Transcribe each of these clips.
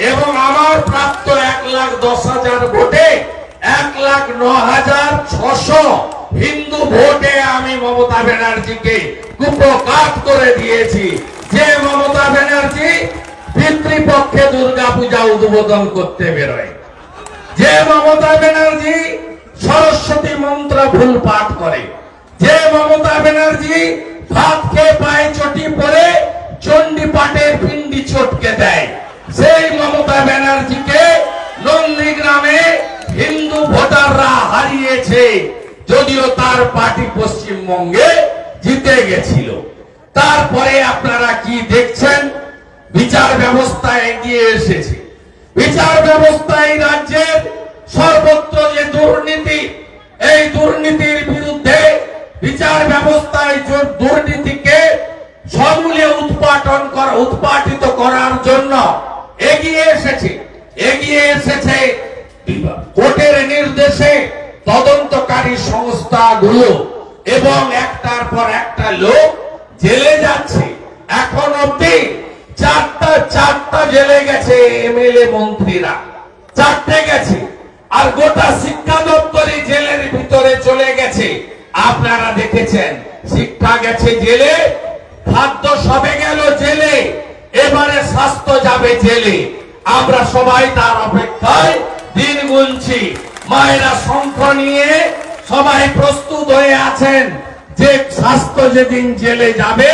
এবং আমার প্রাপ্ত এক লাখ দশ হাজার ভোটে এক লাখ ন হাজার ছশো হিন্দু ভোটে আমি মমতা ব্যানার্জিকে করে দিয়েছি। যে মমতা ব্যানার্জি পিতৃপক্ষে দুর্গা পূজা উদ্বোধন করতে বেরোয়। যে মমতা ব্যানার্জি সরস্বতী মন্ত্র ভুল পাঠ করে। যে মমতা ব্যানার্জি ভাত পায়ে চটি পরে চণ্ডী পাটের পিন্ডি চটকে দেয়। সেই মমতা ব্যানার্জিকে নন্দীগ্রামে হিন্দু ভোটাররা হারিয়েছে, যদিও তার পার্টি পশ্চিমবঙ্গে জিতে গেছিল। তারপরে আপনারা কি দেখছেন? বিচার ব্যবস্থা এগিয়ে এসেছে। বিচার ব্যবস্থা এই রাজ্যের সর্বত্র যে দুর্নীতি, এই দুর্নীতির ব্যবস্থায় দুর্নীতিকে সমূলে উৎপাটন করা, উৎপাটিত করার জন্য এগিয়ে এসেছে এগিয়ে এসেছে কোর্টের নির্দেশে তদন্তকারী সংস্থাগুলো এবং একটার পর একটা লোক জেলে যাচ্ছে। এখন অব্দি চারটা চারটা জেলে গেছে এমএলএ মন্ত্রীরা। চারটে গেছে। আর গোটা দেখেছেন শিক্ষা গেছে জেলে, খাদ্য সবে গেল জেলে, এবারে স্বাস্থ্য যাবে জেলে। আমরা সবাই তার অপেক্ষায় দিন গুনছি। মায়েরা শঙ্খ নিয়ে সবাই প্রস্তুত হয়ে আছেন যে স্বাস্থ্য যেদিন জেলে যাবে,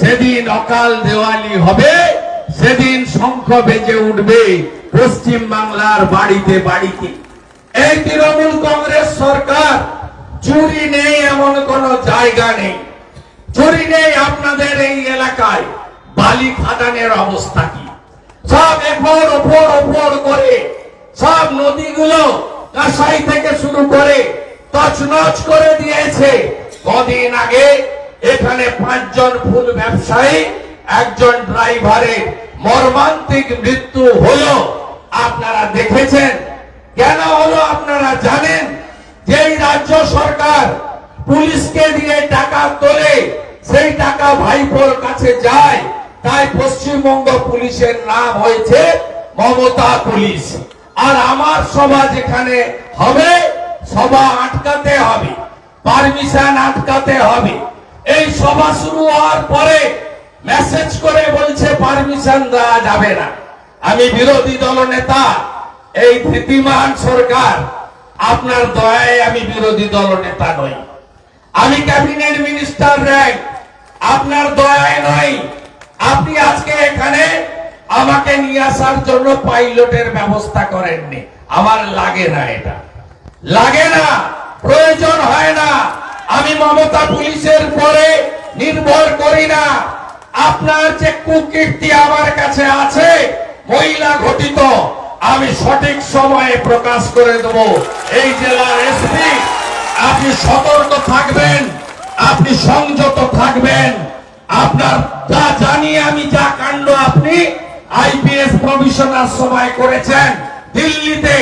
সেদিন অকাল দেওয়ালি হবে, সেদিন শঙ্খ বেজে উঠবে পশ্চিম বাংলার বাড়িতে বাড়িতে। এই তৃণমূল কংগ্রেস সরকার চুরি নেই এমন কোন জায়গা নেই। চুরি নেই আপনাদের এই এলাকায়। বালি খাদানের অবস্থা কি? সব এফর ওপর ওপর করে সব নদীগুলো কাসাই থেকে শুরু করে তছনছ করে দিয়েছে। কদিন আগে এখানে পাঁচজন ফুল ব্যবসায়ী, একজন ড্রাইভারের মর্মান্তিক মৃত্যু হলো। আপনারা দেখেছেন? কেন হলো আপনারা জানেন যে এই রাজ্য সরকার পুলিশকে দিয়ে টাকা তোলে, সেই টাকা ভাইপোর কাছে যায়। তাই পশ্চিমবঙ্গ পুলিশের নাম হয়েছে মমতা পুলিশ। আর আমার সভা যেখানে হবে, সভা আটকাতে হবে, পারমিশন আটকাতে হবে। এই সভা শুরু হওয়ার পরে মেসেজ করে বলছে, পারমিশন দেওয়া যাবে না। আমি বিরোধী দল নেতা, এই ধৃতিমান সরকার, আপনার দয়ায় আমি বিরোধী দল নেতা নই। আমি ক্যাবিনেট মিনিস্টার র্যাঙ্ক আপনার দয়ায় নয়। আপনি আজকে এখানে আমাকে নিয়ে আসার জন্য পাইলটের ব্যবস্থা করেননি। আমার লাগে না এটা। লাগে না। প্রয়োজন হয় না। আমি মমতা পুলিশের পরে নির্ভর করি না। আপনার যে কুকীর্তি আমার কাছে আছে, মহিলা ঘটিত, আমি সঠিক সময়ে প্রকাশ করে দেব। এই জেলার এসপি আপনি সতর্ক থাকবেন, আপনি সংযত থাকবেন। আপনার যা জানি আমি যা কাণ্ড আপনি আইপিএস কমিশনার সময় করেছেন, দিল্লিতে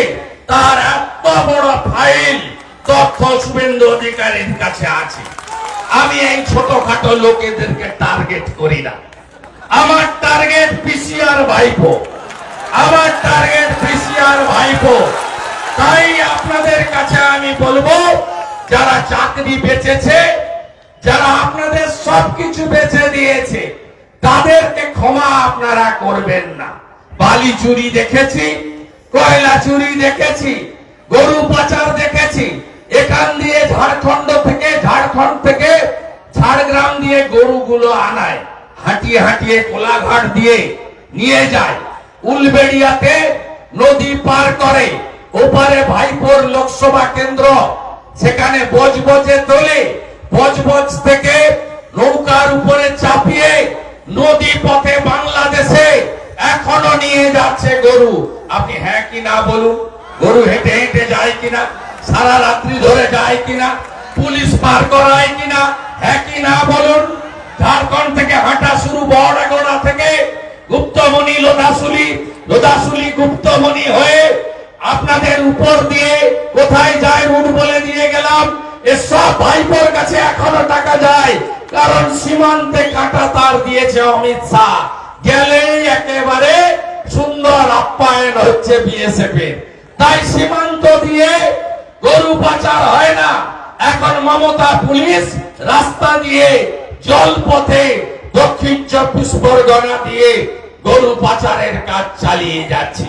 তার এত বড় ফাইল তথ্য শুভেন্দু অধিকারীর কাছে আছে। আমি এই ছোটখাটো লোকেদেরকে টার্গেট করি না। আমার টার্গেট পিসিআর ভাইপো। আমার টার্গেট পিসিআর ভাইপো। তাই আপনাদের কাছে আমি বলব যারা চাকরি বেচেছে, যারা আপনাদের সবকিছু বেচে দিয়েছে, তাদেরকে ক্ষমা আপনারা করবেন না। বালি চুরি দেখেছি, কয়লা চুরি দেখেছি, গরু পাচার দেখেছি। এখান দিয়ে ঝাড়খণ্ড থেকে ঝাড়খণ্ড থেকে ঝাড়গ্রাম দিয়ে গরুগুলো আনায়, হাঁটিয়ে হাঁটিয়ে কোলাঘাট দিয়ে নিয়ে যায়। উলবেড়িয়াতে নদী পার করে, ওপারে ভাইপোর লোকসভা কেন্দ্র সেখানে বজবজে তোলে বজবজ থেকে নৌকার উপরে চাপিয়ে নদী পথে বাংলাদেশে এখনও নিয়ে যাচ্ছে গরু। আপনি হ্যাঁ কি না বলুন? গরু হেঁটে হেঁটে যায় কিনা? সারা রাত্রি ধরে যায় কিনা? পুলিশ পার করায় কিনা? হ্যাঁ কি না বলুন? ঝাড়খণ্ড থেকে হাঁটা শুরু, বড়াগোড়া থেকে গুপ্তমণি, লোদাসুলি লোদাসুলি গুপ্তমণি হয়ে আপনাদের উপর দিয়ে কোথায় যায় রুট বলে নিয়ে গেলাম। এসব ভাইপোর কাছে এখনও টাকা যায়। কারণ সীমান্তে কাটা তার দিয়েছে অমিত শাহ। গেলেই একেবারে সুন্দর আপ্যায়ন হচ্ছে বিএসএফ এর। তাই সীমান্ত দিয়ে গরু পাচার হয় না। এখন মমতা পুলিশ রাস্তা দিয়ে জলপথে দক্ষিণ চব্বিশ পরগনা দিয়ে গরু পাচারের কাজ চালিয়ে যাচ্ছে।